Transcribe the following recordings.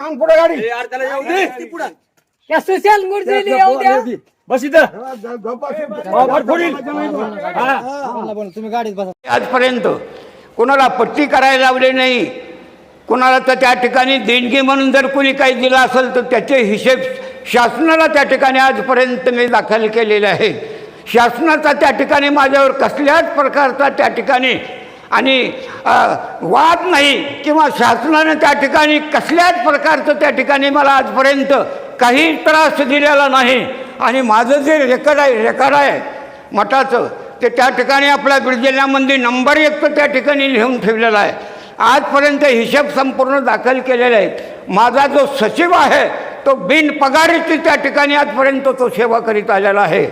आण पुढे गाडी. यार त्याला येऊ दे पुढं. त्या सुशांत गुरुजीला येऊ द्या बस इथं. फट फोडील. हा. तुम्ही गाडीत बसा. आजपर्यंत कोणाला पट्टी करायला लावले नाही. कोणाला तर त्या ठिकाणी देणगी म्हणून जर कोणी काही दिलं असेल तर त्याचे हिशेब शासनाला त्या ठिकाणी आजपर्यंत मी दाखल केलेले आहे. शासनाचा त्या ठिकाणी माझ्यावर कसल्याच प्रकारचा त्या ठिकाणी आणि वाद नाही किंवा शासनानं त्या ठिकाणी कसल्याच प्रकारचं त्या ठिकाणी मला आजपर्यंत काही त्रास दिलेला नाही. आणि माझं जे रेकॉर्ड आहे रेकॉर्ड आहे मठाचं ते त्या ठिकाणी आपल्या बीड जिल्ह्यामध्ये नंबर एक तर त्या ठिकाणी लिहून ठेवलेला आहे. आजपर्यंत हिशेब संपूर्ण दाखल केलेला आहे. माझा जो सचिव आहे तो बिन पगारीची त्या ठिकाणी आजपर्यंत तो सेवा करीत आलेला आहे.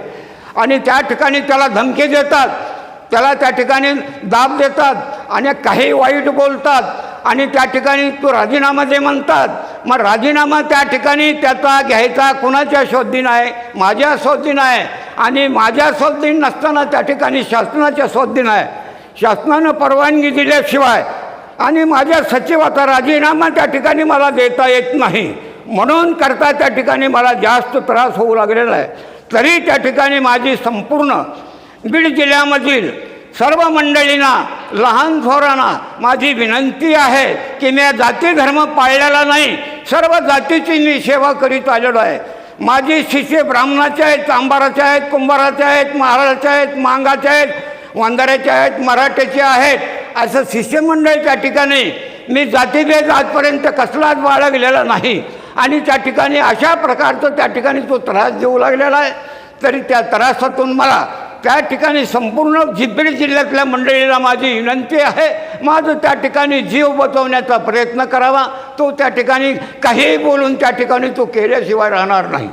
आणि त्या ठिकाणी त्याला धमकी देतात त्याला त्या ठिकाणी दाब देतात आणि काही वाईट बोलतात आणि त्या ठिकाणी तो राजीनामा दे म्हणतात. मग राजीनामा त्या ठिकाणी त्याचा घ्यायचा कुणाच्या शोधीन आहे माझ्या शोधीन आहे आणि माझ्या शोधीन नसताना त्या ठिकाणी शासनाच्या शोधीन आहे शासनानं परवानगी दिल्याशिवाय आणि माझ्या सचिवाचा राजीनामा त्या ठिकाणी मला देता येत नाही. म्हणून करता त्या ठिकाणी मला जास्त त्रास होऊ लागलेला आहे. तरी त्या ठिकाणी माझी संपूर्ण बीड जिल्ह्यामधील सर्व मंडळींना लहान थोरांना माझी विनंती आहे की मी जाती धर्म पाळलेला नाही सर्व जातीची मी सेवा करीत आलेलो आहे. माझी शिष्य ब्राह्मणाचे आहेत चांबाराचे आहेत कुंभाराचे आहेत महाराजाचे आहेत मांगाचे आहेत वांदऱ्याचे आहेत मराठ्याचे आहेत. असं शिष्यमंडळ त्या ठिकाणी मी जातीभेद आजपर्यंत कसलाच बाळगलेला नाही. आणि त्या ठिकाणी अशा प्रकारचं त्या ठिकाणी तो त्रास देऊ लागलेला आहे. तरी त्या त्रासातून मला त्या ठिकाणी संपूर्ण जिबीड जिल्ह्यातल्या मंडळीला माझी विनंती आहे. माझं त्या ठिकाणी जीव बचवण्याचा प्रयत्न करावा. तो त्या ठिकाणी काहीही बोलून त्या ठिकाणी तो केल्याशिवाय राहणार नाही.